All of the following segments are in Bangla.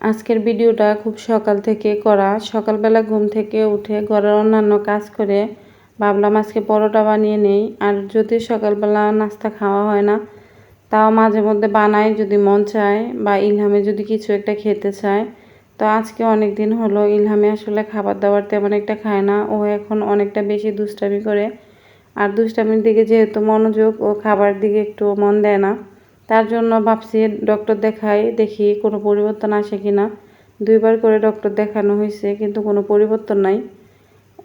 আজকের ভিডিওটা খুব সকাল থেকে করা। সকালবেলা ঘুম থেকে উঠে ঘরের অন্যান্য কাজ করে ভাবলাম আজকে পরোটা বানিয়ে নেই। আর যদি সকালবেলা নাস্তা খাওয়া হয় না, তাও মাঝে মধ্যে বানাই যদি মন চায় বা ইলহামে যদি কিছু একটা খেতে চায়। তো আজকে অনেক দিন হলো ইলহামে আসলে খাবার দাবার তেমন একটা খায় না। ও এখন অনেকটা বেশি দুষ্টামি করে। আর দুষ্টামির দিকে যেহেতু মনোযোগ, ও খাবার দিকে একটু মন দেয় না। তার জন্য ভাবছি ডক্টর দেখাই, দেখি কোনো পরিবর্তন আসে কি না দুইবার করে ডক্টর দেখানো হয়েছে, কিন্তু কোনো পরিবর্তন নাই।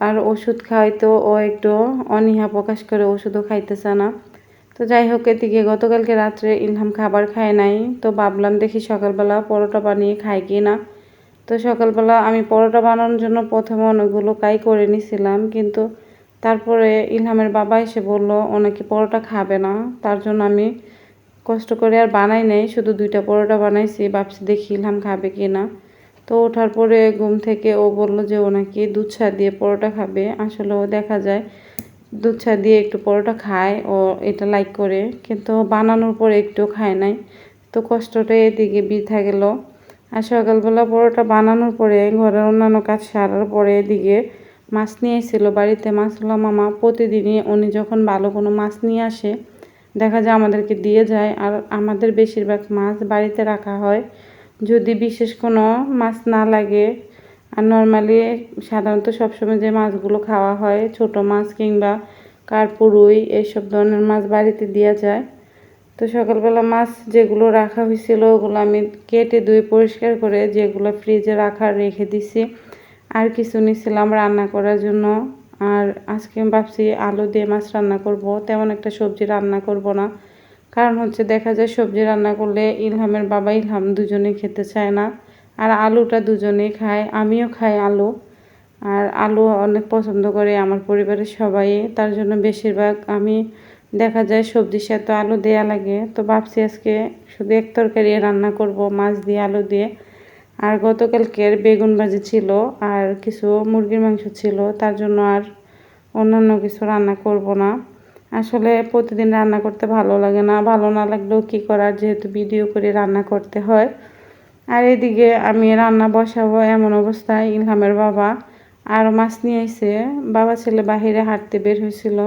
আর ওষুধ খাওয়াইতেও ও একটু অনীহা প্রকাশ করে ওষুধও খাইতেছে না। তো যাই হোক, এদিকে গতকালকে রাত্রে ইলহাম খাবার খায় নাই। তো ভাবলাম দেখি সকালবেলা পরোটা বানিয়ে খাই কি না তো সকালবেলা আমি পরোটা বানানোর জন্য প্রথমে অনেকগুলো কাই করে নিছিলাম, কিন্তু তারপরে ইলহামের বাবা এসে বলল অনেকে পরোটা খাবে না। তার জন্য আমি কষ্ট করে আর বানাই নাই, শুধু দুইটা পরোটা বানাইছি, ভাবছি দেখি ইলহাম খাবে কি না তো ওঠার পরে ঘুম থেকে ও বলল যে ও নাকি দুধ দিয়ে পরোটা খাবে। আসলে ও দেখা যায় দুধ দিয়ে একটু পরোটা খায়, ও এটা লাইক করে, কিন্তু বানানোর পরে একটু খায় নাই। তো কষ্টটা এদিকে বৃথা গেল। আর সকালবেলা পরোটা বানানোর পরে ঘরের অন্যান্য কাজ সারার পরে এদিকে মাছ নিয়ে এসেছিল বাড়িতে। মাছগুলো মামা প্রতিদিনই, উনি যখন ভালো কোনো মাছ নিয়ে আসে দেখা যায় আমাদেরকে দিয়ে যায়। আর আমাদের বেশিরভাগ মাছ বাড়িতে রাখা হয়। যদি বিশেষ কোনো মাছ না লাগে, আর নর্মালি সাধারণত সবসময় যে মাছগুলো খাওয়া হয়, ছোট মাছ কিংবা কার্পুরুই এইসব ধরনের মাছ বাড়িতে দেওয়া যায়। তো সকালবেলা মাছ যেগুলো রাখা হয়েছিল, ওগুলো আমি কেটে ধুয়ে পরিষ্কার করে যেগুলো ফ্রিজে রাখা রেখে দিছি। আর কিছু নিয়েছিলাম রান্না করার জন্য। আর আজকে ভাবছি আলু দিয়ে মাছ রান্না করব, তেমন একটা সবজি রান্না করব না। কারণ হচ্ছে দেখা যায় সবজি রান্না করলে ইলহামের বাবা ইলহাম দুজনেই খেতে চায় না, আর আলুটা দুজনেই খায়, আমিও খাই আলু। আর আলু অনেক পছন্দ করে আমার পরিবারের সবাই, তার জন্য বেশিরভাগ আমি দেখা যায় সবজির সাথে আলু দেয়া লাগে। তো ভাবছি আজকে শুধু এক তরকারি রান্না করব, মাছ দিয়ে, আলু দিয়ে। আর গতকালকের বেগুন ভাজি ছিল আর কিছু মুরগির মাংস ছিল, তার জন্য আর অন্যান্য কিছু রান্না করব না। আসলে প্রতিদিন রান্না করতে ভালো লাগে না, ভালো না লাগলেও কী করার, যেহেতু ভিডিও করে রান্না করতে হয়। আর এদিকে আমি রান্না বসাবো এমন অবস্থায় ইলহামের বাবা আর মাছ নিয়ে এসে বাবা ছেলে বাহিরে হাঁটতে বের হয়েছিল,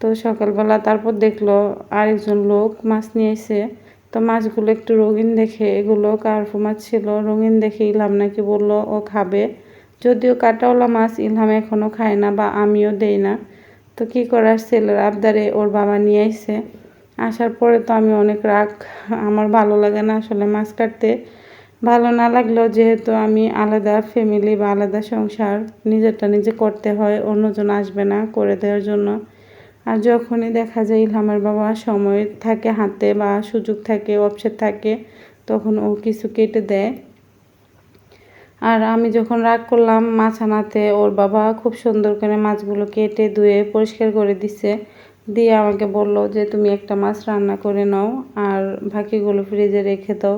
তো সকালবেলা তারপর দেখল আরেকজন লোক মাছ নিয়ে এসে তো মাছগুলো একটু রঙিন দেখে এগুলো কার্ফু মাছ ছিল? রঙিন দেখে ইলহাম নাকি বলল, ও খাবে। যদিও কাটাওয়ালা মাছ ইলহাম এখনও খায় না বা আমিও দেই না। তো কী করার ছেলের আবদারে ওর বাবা নিয়ে এসে আসার পরে তো আমি অনেক রাগ, আমার ভালো লাগে না আসলে মাছ কাটতে। ভালো না লাগলেও যেহেতু আমি আলাদা ফ্যামিলি বা আলাদা সংসার, নিজেরটা নিজে করতে হয়, অন্যজন আসবে না করে দেওয়ার জন্য। আর যখনই দেখা যায় ইলহামের বাবা সময় থাকে, হাতে বা সুযোগ থাকে অপসেট থাকে, তখন ও কিছু কেটে দেয়। আর আমি যখন রাগ করলাম মাছ আনাতে ওর বাবা খুব সুন্দর করে মাছগুলো কেটে ধুয়ে পরিষ্কার করে দিছে। দিয়ে আমাকে বলল যে, তুমি একটা মাছ রান্না করে নাও আর বাকিগুলো ফ্রিজে রেখে দাও।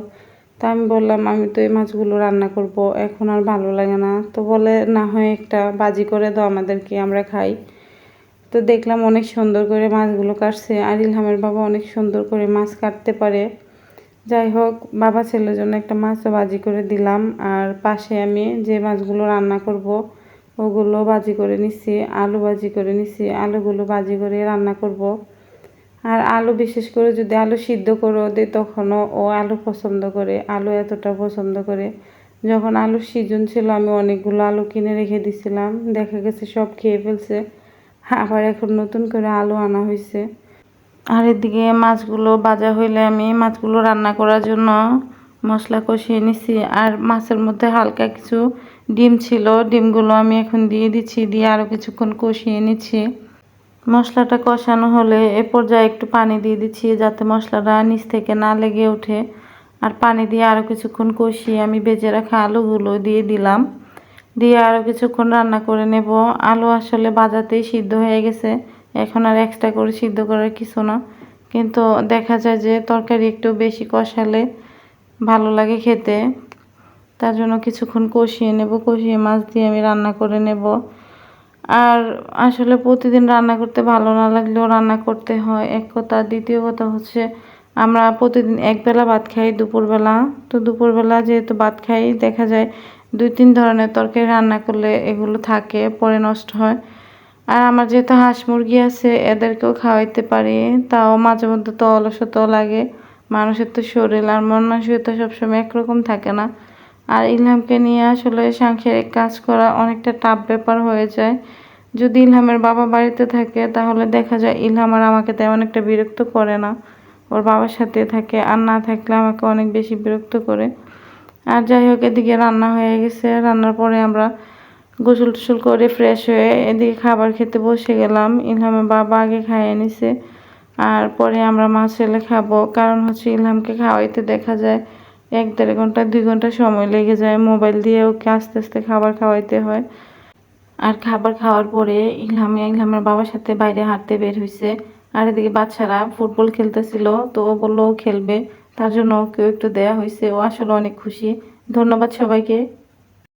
তো আমি বললাম, আমি তো এই মাছগুলো রান্না করব, এখন আর ভালো লাগে না। তো বলে, না হয় একটা বাজি করে দাও আমাদেরকে, আমরা খাই। তো দেখলাম অনেক সুন্দর করে মাছগুলো কাটছে। আর ইলহামের বাবা অনেক সুন্দর করে মাছ কাটতে পারে। যাই হোক, বাবা ছেলের জন্য একটা মাছও বাজি করে দিলাম। আর পাশে আমি যে মাছগুলো রান্না করব, ওগুলো বাজি করে নিচ্ছি আলু বাজি করে নিচ্ছি আলুগুলো বাজি করে রান্না করব। আর আলু বিশেষ করে যদি আলু সিদ্ধ করে দিই তখনও ও আলু পছন্দ করে, আলু এতটা পছন্দ করে। যখন আলুর সিজন ছিল, আমি অনেকগুলো আলু কিনে রেখে দিছিলাম। দেখা গেছে সব খেয়ে ফেলছে। আবার এখন নতুন করে আলু আনা হয়েছে আর এদিকে মাছগুলো ভাজা হইলে আমি মাছগুলো রান্না করার জন্য মশলা কষিয়ে নিছি। আর মাছের মধ্যে হালকা কিছু ডিম ছিল, ডিমগুলো আমি এখন দিয়ে দিচ্ছি, দিয়ে আরও কিছুক্ষণ কষিয়ে নিচ্ছি। মশলাটা কষানো হলে এ পর্যায়ে একটু পানি দিয়ে দিচ্ছি, যাতে মশলাটা নিচ থেকে না লেগে ওঠে। আর পানি দিয়ে আরও কিছুক্ষণ কষিয়ে আমি বেজে রাখা আলুগুলো দিয়ে দিলাম। দিয়ে আরও কিছুক্ষণ রান্না করে নেব। আলু আসলে বাজাতেই সিদ্ধ হয়ে গেছে। এখন আর এক্সট্রা করে সিদ্ধ করার কিছু না। কিন্তু দেখা যায় যে তরকারি একটু বেশি কষালে ভালো লাগে খেতে। তার জন্য কিছুক্ষণ কষিয়ে নেব। কষিয়ে মাছ দিয়ে আমি রান্না করে নেব। আর আসলে প্রতিদিন রান্না করতে ভালো না লাগলেও রান্না করতে হয়। এক কথা। দ্বিতীয় কথা হচ্ছে, আমরা প্রতিদিন একবেলা ভাত খাই দুপুরবেলা। তো দুপুরবেলা যেহেতু ভাত খাই, দেখা যায় দুই তিন ধরনের তরকারি রান্না করলে এগুলো থাকে, পরে নষ্ট হয়। আর আমার যেহেতু হাঁস মুরগি আছে, এদেরকেও খাওয়াইতে পারি, তাও মাঝে মধ্যে তো অলসতাও লাগে। মানুষের তো শরীর আর মন মানসিকতা তো সবসময় একরকম থাকে না। আর ইলহামকে নিয়ে আসলে সাংসারিক কাজ করা অনেকটা টাফ ব্যাপার হয়ে যায়। যদি ইলহামের বাবা বাড়িতে থাকে, তাহলে দেখা যায় ইলহাম আর আমাকে তেমন একটা বিরক্ত করে না। ওর বাবার সাথে থাকে, আর না থাকলে আমাকে অনেক বেশি বিরক্ত করে। আর যাই হোক, এদিকে রান্না হয়ে গেছে। রান্নার পরে আমরা গোসল টোসল করে ফ্রেশ হয়ে এদিকে খাবার খেতে বসে গেলাম। ইলহামের বাবা আগে খাইয়ে নিছে, আর পরে আমরা মাছ এলে খাব। কারণ হচ্ছে ইলহামকে খাওয়াইতে দেখা যায় এক দেড় ঘণ্টা, দুই ঘণ্টা সময় লেগে যায়। মোবাইল দিয়ে ওকে আস্তে আস্তে খাবার খাওয়াইতে হয়। আর খাবার খাওয়ার পরে ইলহামে, ইলহামের বাবার সাথে বাইরে হাঁটতে বের হয়েছে আর এদিকে বাচ্চারা ফুটবল খেলতেছিল, তো ও বলল ও খেলবে। তার জন্য কেউ একটু দেয়া হয়েছে। ও আসলে অনেক খুশি। ধন্যবাদ সবাইকে।